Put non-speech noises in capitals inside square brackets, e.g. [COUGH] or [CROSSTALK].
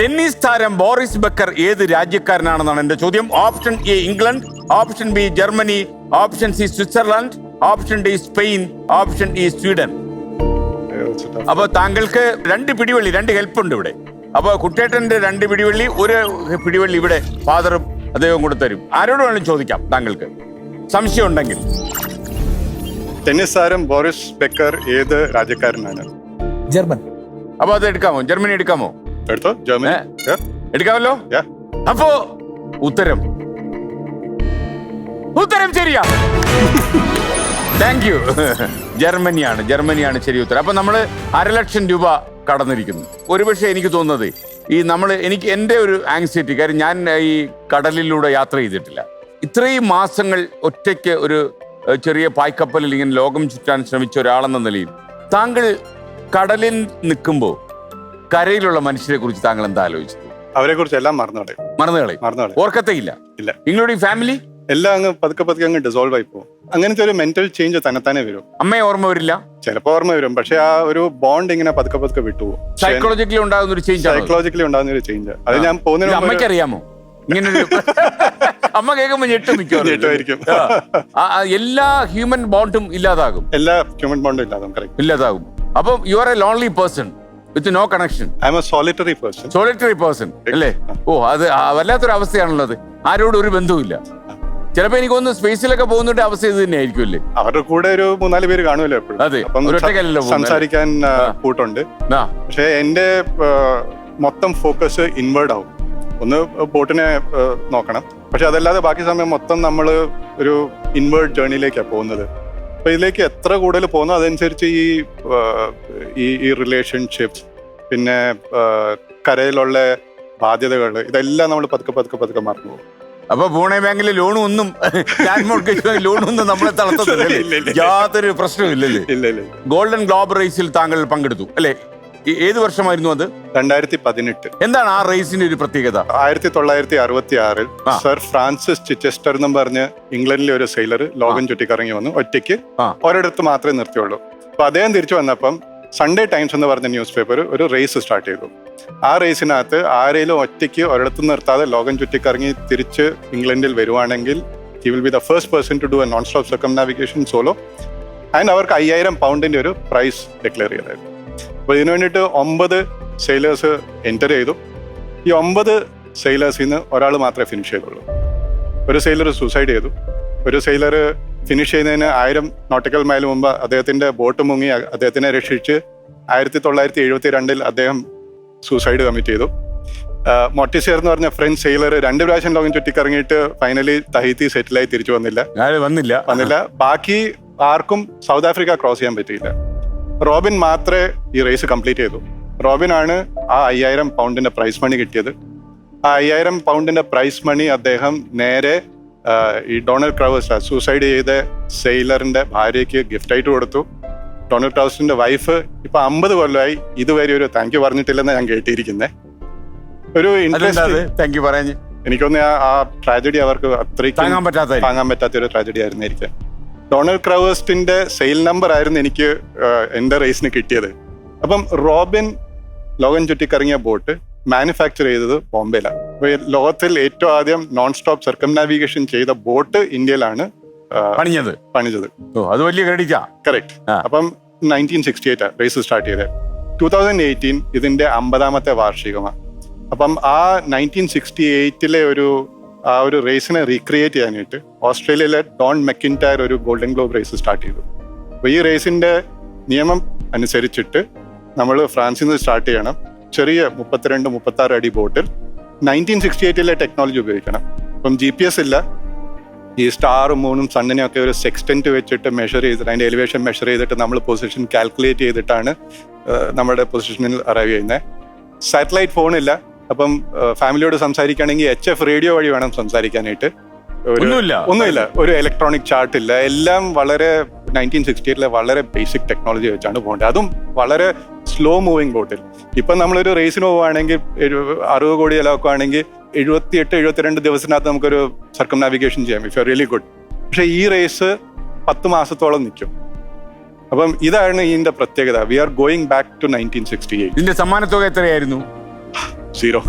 Tennis താരം Boris Backer ഏത് രാജ്യക്കാരനാണെന്നാണ് എന്റെ ചോദ്യം? Option A England option B Germany option C Switzerland option D Spain option E Sweden. അപ്പൊ താങ്കൾക്ക് രണ്ട് പിടിവള്ളി രണ്ട് ഹെൽപ്പ് ഉണ്ട് ഇവിടെ. അപ്പൊ കുട്ടേട്ടന്റെ രണ്ട് പിടിവള്ളി ഒരു പിടിവള്ളി ഇവിടെ ഫാദറും അദ്ദേഹം കൂടെ തരും. ആരോട് വേണം ചോദിക്കാം താങ്കൾക്ക്. സംശയം ഉണ്ടെങ്കിൽ. ടെന്നീസ് താരം ബോറിസ് ബെക്കർ ഏത് രാജ്യക്കാരനാണ്? ജർമ്മൻ. അപ്പൊ അത് എടുക്കാമോ? ജർമ്മനി എടുക്കാമോ? എടുത്തോ? ജർമ്മനി ഏ? എടുക്കാമല്ലോ? Yeah. അപ്പോ ഉത്തരം. ഉത്തരം ശരിയാ. താങ്ക് യു ജർമ്മനിയാണ് ജർമ്മനിയാണ് ശരി ഉത്തരം. അപ്പൊ നമ്മൾ അരലക്ഷം രൂപ കടന്നിരിക്കുന്നു. ഒരുപക്ഷെ എനിക്ക് തോന്നുന്നത് ഈ നമ്മൾ എനിക്ക് എന്റെ ഒരു ആങ്സൈറ്റി കാര്യം ഞാൻ ഈ കടലിലൂടെ യാത്ര ചെയ്തിട്ടില്ല. ഇത്രയും മാസങ്ങൾ ഒറ്റയ്ക്ക് ഒരു ഏഹ്, ചെറിയ പായ്ക്കപ്പലിൽ ഇങ്ങനെ ലോകം ചുറ്റാൻ ശ്രമിച്ച ഒരാളെന്ന നിലയിൽ താങ്കൾ കടലിൽ നിൽക്കുമ്പോൾ കരയിലുള്ള മനുഷ്യരെ കുറിച്ച് താങ്കൾ എന്താ ആലോചിച്ചത്? അവരെ കുറിച്ച് എല്ലാം മറന്നുകളെ മറന്നുകളെ മറന്നുകളെ കളയും? മറന്നു ഓർക്കത്തേ ഇല്ല. ഇല്ല. ഈ ഫാമിലി? എല്ലാം അങ്ങ് പതുക്കെ പതുക്കെ അങ്ങ് ഡിസോൾവ് ആയി പോകും. അങ്ങനത്തെ ഒരു മെന്റൽ ചേഞ്ച് തന്നെത്താനെ വരും. അമ്മയെ ഓർമ്മ വരില്ല? ചിലപ്പോൾ ഓർമ്മ വരും. പക്ഷെ ആ ഒരു ബോണ്ട് ഇങ്ങനെ പതുക്കെ പതുക്കെ വിട്ടുപോകും സൈക്കോളജിക്കലി ഉണ്ടാകുന്ന ഒരു ചേഞ്ച് സൈക്കോളജിക്കലി ഉണ്ടാകുന്ന ഒരു ചേഞ്ച് അത്. ഞാൻ പോകുന്നതിന് അമ്മയ്ക്ക് അറിയാമോ ഇങ്ങനെ [LAUGHS] അമ്മ കേൾക്കുമ്പോ ഞെട്ടും. ഞെട്ടുമായിരിക്കും. എല്ലാ ഹ്യൂമൻ ബോണ്ടും ഇല്ലാതാകും. എല്ലാ ഹ്യൂമൻ ബോണ്ടും ഇല്ലാതാകും. ഇല്ലാതാകും. അപ്പം you are a lonely person with no connection I am a solitary person solitary person അല്ലേ? ഓ അത് വല്ലാത്തൊരു അവസ്ഥയാണുള്ളത് ആരോടും ഒരു ബന്ധവുമില്ല. ചിലപ്പോ എനിക്ക് ഒന്ന് സ്പേസിലൊക്കെ പോകുന്നതിന്റെ അവസ്ഥ ഇത് തന്നെ ആയിരിക്കും അല്ലേ? അവരുടെ കൂടെ ഒരു മൂന്നാൽ പേര് കാണുമല്ലോ എപ്പോഴും. അതെ. സംസാരിക്കാൻ. കൂട്ടുണ്ട്. പക്ഷെ എന്റെ മൊത്തം ഫോക്കസ് ഇൻവേർഡ് ആവും. ഒന്ന് ബോട്ടിനെ നോക്കണം. പക്ഷെ അതല്ലാതെ ബാക്കി സമയം മൊത്തം നമ്മൾ ഒരു ഇൻവേർഡ് ജേർണിയിലേക്കാണ് പോകുന്നത്. അപ്പൊ ഇതിലേക്ക് എത്ര കൂടുതൽ പോകുന്നു അതനുസരിച്ച് ഈ ഈ റിലേഷൻഷിപ്പ് പിന്നെ കരയിലുള്ള ബാധ്യതകൾ ഇതെല്ലാം നമ്മൾ പതുക്കെ പതുക്കെ പതുക്കെ മറന്നു പോകും. അപ്പൊ പൂണെ ബാങ്കിൽ ലോണും ഒന്നും ലാൻഡ് മോർഗേജ് ലോണും ഒന്നും നമ്മളെ ഇല്ല. യാതൊരു പ്രശ്നവും ഇല്ലല്ലേ? ഇല്ല ഇല്ല. ഗോൾഡൻ ഗ്ലോബ് റേസിൽ താങ്കൾ പങ്കെടുത്തു അല്ലെ? ഏത് വർഷമായിരുന്നു അത്? രണ്ടായിരത്തി പതിനെട്ട് എന്താണ് ആ റേസിന്റെ ഒരു പ്രത്യേകത? ആയിരത്തി തൊള്ളായിരത്തി അറുപത്തി ആറിൽ സർ ഫ്രാൻസിസ് ചിച്ചസ്റ്റർ എന്നും പറഞ്ഞ് ഇംഗ്ലണ്ടിലെ ഒരു സെയിലർ ലോകം ചുറ്റിക്കറങ്ങി വന്നു. ഒറ്റയ്ക്ക്. ഒരിടത്ത് മാത്രമേ നിർത്തിയുള്ളൂ. അപ്പൊ അദ്ദേഹം തിരിച്ചു വന്നപ്പം സൺഡേ ടൈംസ് എന്ന് പറഞ്ഞ ന്യൂസ് പേപ്പർ ഒരു റേസ് സ്റ്റാർട്ട് ചെയ്തു. ആ റേസിനകത്ത് ആരെങ്കിലും ഒറ്റയ്ക്ക് ഒരിടത്ത് നിർത്താതെ ലോകം ചുറ്റിക്കറങ്ങി തിരിച്ച് ഇംഗ്ലണ്ടിൽ വരുവാണെങ്കിൽ he will be the first person to do a non stop circumnavigation solo and അവർക്ക് അയ്യായിരം പൗണ്ടിന്റെ ഒരു പ്രൈസ് ഡിക്ലെയർ ചെയ്തായിരുന്നു. അപ്പോൾ ഇതിനു വേണ്ടിയിട്ട് ഒമ്പത് സെയിലേഴ്സ് എന്റർ ചെയ്തു. ഈ ഒമ്പത് സെയിലേഴ്സിൽ നിന്ന് ഒരാൾ മാത്രമേ ഫിനിഷ് ചെയ്തുള്ളൂ. ഒരു സെയിലർ സൂസൈഡ് ചെയ്തു. ഒരു സെയിലർ ഫിനിഷ് ചെയ്യുന്നതിന് ആയിരം നോട്ടിക്കൽ മൈൽ മുമ്പ് അദ്ദേഹത്തിന്റെ ബോട്ട് മുങ്ങി അദ്ദേഹത്തിനെ രക്ഷിച്ച് ആയിരത്തി തൊള്ളായിരത്തി എഴുപത്തി രണ്ടിൽ അദ്ദേഹം സൂസൈഡ് കമ്മിറ്റ് ചെയ്തു. മൊട്ടിസിയർ എന്ന് പറഞ്ഞ ഫ്രഞ്ച് സെയിലർ രണ്ട് പ്രാവശ്യം ലോകം ചുറ്റിക്കറങ്ങിയിട്ട് ഫൈനലി തഹീത്തി സെറ്റിലായി തിരിച്ചു വന്നില്ല. വന്നില്ല. വന്നില്ല. ബാക്കി ആർക്കും സൗത്ത് ആഫ്രിക്ക ക്രോസ് ചെയ്യാൻ പറ്റിയില്ല. റോബിൻ മാത്രമേ ഈ റേസ് കംപ്ലീറ്റ് ചെയ്തു. റോബിൻ ആണ് ആ അയ്യായിരം പൗണ്ടിന്റെ പ്രൈസ് മണി കിട്ടിയത്. ആ അയ്യായിരം പൗണ്ടിന്റെ പ്രൈസ് മണി അദ്ദേഹം നേരെ ഈ ഡൊണാൾഡ് ക്രൗസ് സൂസൈഡ് ചെയ്ത സെയിലറിന്റെ ഭാര്യയ്ക്ക് ഗിഫ്റ്റ് ആയിട്ട് കൊടുത്തു. ഡൊണാൾഡ് ക്രൗസിന്റെ വൈഫ് ഇപ്പൊ അമ്പത് കൊല്ലമായി ഇതുവരെ ഒരു താങ്ക് യു പറഞ്ഞിട്ടില്ലെന്ന് ഞാൻ കേട്ടിരിക്കുന്നത് ഒരു താങ്ക് യു പറയാൻ എനിക്കൊന്ന് ആ ട്രാജഡി അവർക്ക് അത്രയ്ക്ക് താങ്ങാൻ പറ്റാത്ത താങ്ങാൻ പറ്റാത്ത ഒരു ട്രാജഡി ആയിരുന്നിരിക്കാം. ഡൊണാൾഡ് ക്രവേസ്റ്റിന്റെ സെയിൽ നമ്പർ ആയിരുന്നു എനിക്ക് എന്റെ എന്റെ റേസിന് കിട്ടിയത്. അപ്പം റോബിൻ ലോകം ചുറ്റിക്കറങ്ങിയ ബോട്ട് മാനുഫാക്ചർ ചെയ്തത് ബോംബെയിലാണ്. ലോകത്തിൽ ഏറ്റവും ആദ്യം നോൺ സ്റ്റോപ്പ് സർക്കം നാവിഗേഷൻ ചെയ്ത ബോട്ട് ഇന്ത്യയിലാണ് പണിഞ്ഞത്. പണിഞ്ഞത്. ഓ അത് വലിയ ക്രെഡിറ്റാ? കറക്റ്റ് അപ്പം nineteen sixty eight race start ചെയ്തത്. ടൂ തൗസൻഡ് എയ്റ്റീൻ ഇതിന്റെ അമ്പതാമത്തെ വാർഷികമാണ്. അപ്പം ആ നയന്റീൻ സിക്സ്റ്റി എയ്റ്റിലെ ഒരു ആ ഒരു റേസിനെ റീക്രിയേറ്റ് ചെയ്യാനായിട്ട് ഓസ്ട്രേലിയയിലെ ഡോൺ മെക്കിന്റയർ ഒരു ഗോൾഡൻ ഗ്ലോബ് റേസ് സ്റ്റാർട്ട് ചെയ്തു. അപ്പോൾ ഈ റേസിന്റെ നിയമം അനുസരിച്ചിട്ട് നമ്മൾ ഫ്രാൻസിൽ നിന്ന് സ്റ്റാർട്ട് ചെയ്യണം. ചെറിയ മുപ്പത്തിരണ്ട് മുപ്പത്തി ആറ് അടി ബോട്ടിൽ നയന്റീൻ സിക്സ്റ്റി എയ്റ്റിലെ ടെക്നോളജി ഉപയോഗിക്കണം. അപ്പം ജി പി എസ് ഇല്ല. ഈ സ്റ്റാറും മൂണും സണ്ണിനെ ഒക്കെ ഒരു സെക്സ്റ്റന്റ് വെച്ചിട്ട് മെഷർ ചെയ്തിട്ട് അതിന്റെ എലിവേഷൻ മെഷർ ചെയ്തിട്ട് നമ്മൾ പൊസിഷൻ കാൽക്കുലേറ്റ് ചെയ്തിട്ടാണ് നമ്മുടെ പൊസിഷനിൽ അറൈവ് ചെയ്യുന്നത്. സാറ്റലൈറ്റ് ഫോണില്ല അപ്പം ഫാമിലിയോട് സംസാരിക്കുകയാണെങ്കിൽ എച്ച് എഫ് റേഡിയോ വഴി വേണം സംസാരിക്കാനായിട്ട്. ഒന്നുമില്ല. ഒന്നുമില്ല. ഒരു ഇലക്ട്രോണിക് ചാർട്ട് ഇല്ല. എല്ലാം വളരെ നയന്റീൻ സിക്സ്റ്റി എയ്റ്റിലെ വളരെ ബേസിക് ടെക്നോളജി വെച്ചാണ് പോകേണ്ടത്. അതും വളരെ സ്ലോ മൂവിങ് ബോട്ടിൽ ഇപ്പം നമ്മളൊരു റേസിന് പോവുകയാണെങ്കിൽ അറുപത് കോടി ചിലവാക്കുകയാണെങ്കിൽ എഴുപത്തി എട്ട് എഴുപത്തിരണ്ട് ദിവസത്തിനകത്ത് നമുക്കൊരു സർക്കം നാവിഗേഷൻ ചെയ്യാം. ഇഫ് യു റിയലി ഗുഡ് പക്ഷേ ഈ റേസ് പത്ത് മാസത്തോളം നിൽക്കും. അപ്പം ഇതാണ് ഇതിന്റെ പ്രത്യേകത. We are going back to nineteen sixty eight ഇതിന്റെ സമ്മാനത്തുക എത്രയായിരുന്നു? Zero.